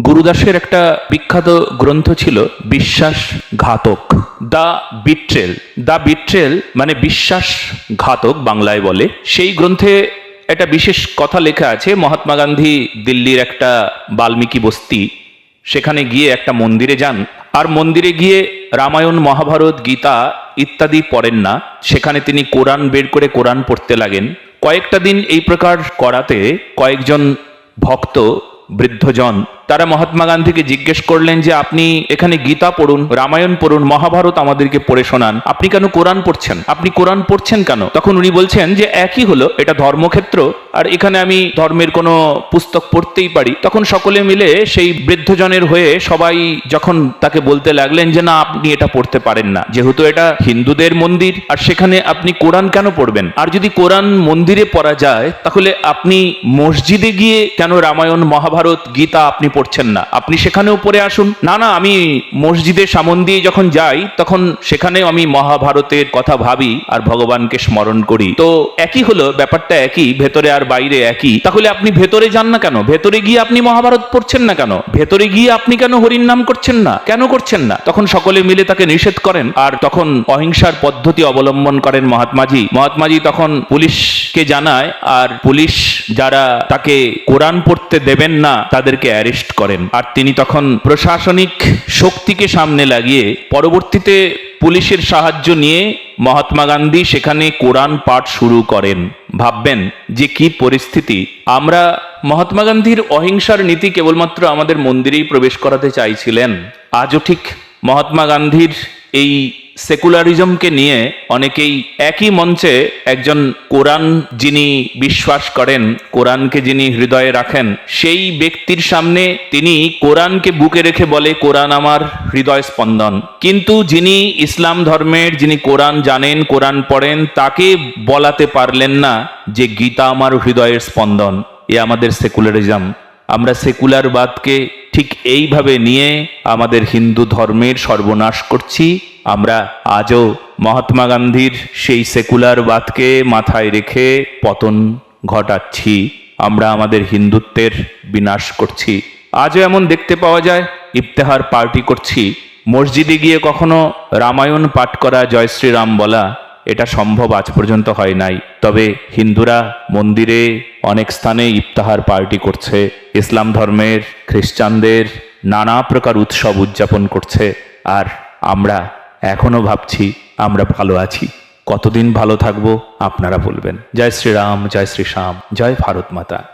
গুরুদাসের একটা বিখ্যাত গ্রন্থ ছিল বিশ্বাসঘাতক, দ্য বিট্রেল। দ্য বিট্রেল মানে বিশ্বাসঘাতক বাংলায় বলে। সেই গ্রন্থে একটা বিশেষ কথা লেখা আছে, মহাত্মা গান্ধী দিল্লির একটা বাল্মীকি বস্তি, সেখানে গিয়ে একটা মন্দিরে যান। আর মন্দিরে গিয়ে রামায়ণ, মহাভারত, গীতা ইত্যাদি পড়েন না। সেখানে তিনি কোরআন বের করে কোরআন পড়তে লাগেন। কয়েকটা দিন এই প্রকার করাতে কয়েকজন ভক্ত, বৃদ্ধজন তারা মহাত্মা গান্ধীকে জিজ্ঞেস করলেন যে, আপনি এখানে গীতা পড়ুন, রামায়ণ পড়ুন, মহাভারত আমাদেরকে পড়ে শোনান। আপনি কেন কোরআন পড়ছেন? আপনি কোরআন পড়ছেন কেন? তখন উনি বলছেন যে, একই হলো, এটা ধর্মক্ষেত্র, আর এখানে আমি ধর্মের কোনো পুস্তক পড়তেই পারি। তখন সকলে মিলে সেই বৃদ্ধজনের হয়ে সবাই যখন তাকে বলতে লাগলেন যে, না, আপনি এটা পড়তে পারেন না, যেহেতু এটা হিন্দুদের মন্দির, আর সেখানে আপনি কোরআন কেন পড়বেন? আর যদি কোরআন মন্দিরে পড়া যায়, তাহলে আপনি মসজিদে গিয়ে কেন রামায়ণ, মহাভারত, গীতা আপনি পড়ছেন না। আপনি সেখানেও পড়ে আসুন। না না, আমি মসজিদে সামন দিয়ে যখন যাই, তখন সেখানেও আমি মহাভারতের কথা ভাবি আর ভগবানকে স্মরণ করি। তো একই হলো, ব্যাপারটা একই, ভেতরে আর বাইরে একই। তাহলে আপনি ভেতরে যান না কেন? ভেতরে গিয়ে আপনি মহাভারত পড়ছেন না কেন? ভেতরে গিয়ে আপনি কেন হরির নাম করছেন না? কেন করছেন না? তখন সকলে মিলে তাকে নিষেধ করেন। আর তখন অহিংসার পদ্ধতি অবলম্বন করেন মহাত্মাজি। মহাত্মাজি তখন পুলিশকে জানায়, আর পুলিশ যারা তাকে কোরআন পড়তে দেবেন না, তাদেরকে অ্যারেস্ট করেন। আর তিনি তখন প্রশাসনিক শক্তিকে সামনে লাগিয়ে পরবর্তীতে পুলিশের সাহায্য নিয়ে মহাত্মা গান্ধী সেখানে কোরআন পাঠ শুরু করেন। ভাববেন যে কি পরিস্থিতি। আমরা মহাত্মা গান্ধীর অহিংসার নীতি কেবলমাত্র আমাদের মন্দিরেই প্রবেশ করাতে চাইছিলেন। আজও ঠিক মহাত্মা গান্ধীর এই সেকুলারিজমকে নিয়ে অনেকেই একই মঞ্চে একজন কোরআন যিনি বিশ্বাস করেন, কোরআনকে যিনি হৃদয়ে রাখেন, সেই ব্যক্তির সামনে তিনি কোরআনকে বুকে রেখে বলে, কোরআন আমার হৃদয় স্পন্দন। কিন্তু যিনি ইসলাম ধর্মের, যিনি কোরআন জানেন, কোরআন পড়েন, তাকে বলাতে পারলেন না যে গীতা আমার হৃদয়ের স্পন্দন। এ আমাদের সেকুলারিজম। আমরা সেকুলারবাদকে ঠিক এইভাবে নিয়ে আমাদের হিন্দু ধর্মের সর্বনাশ করছি। আমরা আজও মহাত্মা গান্ধীর সেই সেকুলার সেকুলারবাদকে মাথায় রেখে পতন ঘটাচ্ছি। আমরা আমাদের হিন্দুত্বের বিনাশ করছি। আজও এমন দেখতে পাওয়া যায়, ইফতেহার পার্টি করছি। মসজিদে গিয়ে কখনো রামায়ণ পাঠ করা জয় শ্রীরাম বলা এটা সম্ভব আজ পর্যন্ত হয় নাই। তবে হিন্দুরা মন্দিরে অনেক স্থানে ইফতাহার পার্টি করছে। ইসলাম ধর্মের খ্রিস্টানদের নানা প্রকার উৎসব উদযাপন করছে। আর আমরা এখনও ভাবছি আমরা ভালো আছি। কতদিন ভালো থাকব আপনারা বলবেন। জয় শ্রীরাম, জয় শ্রী শ্যাম জয় ভারত মাতা।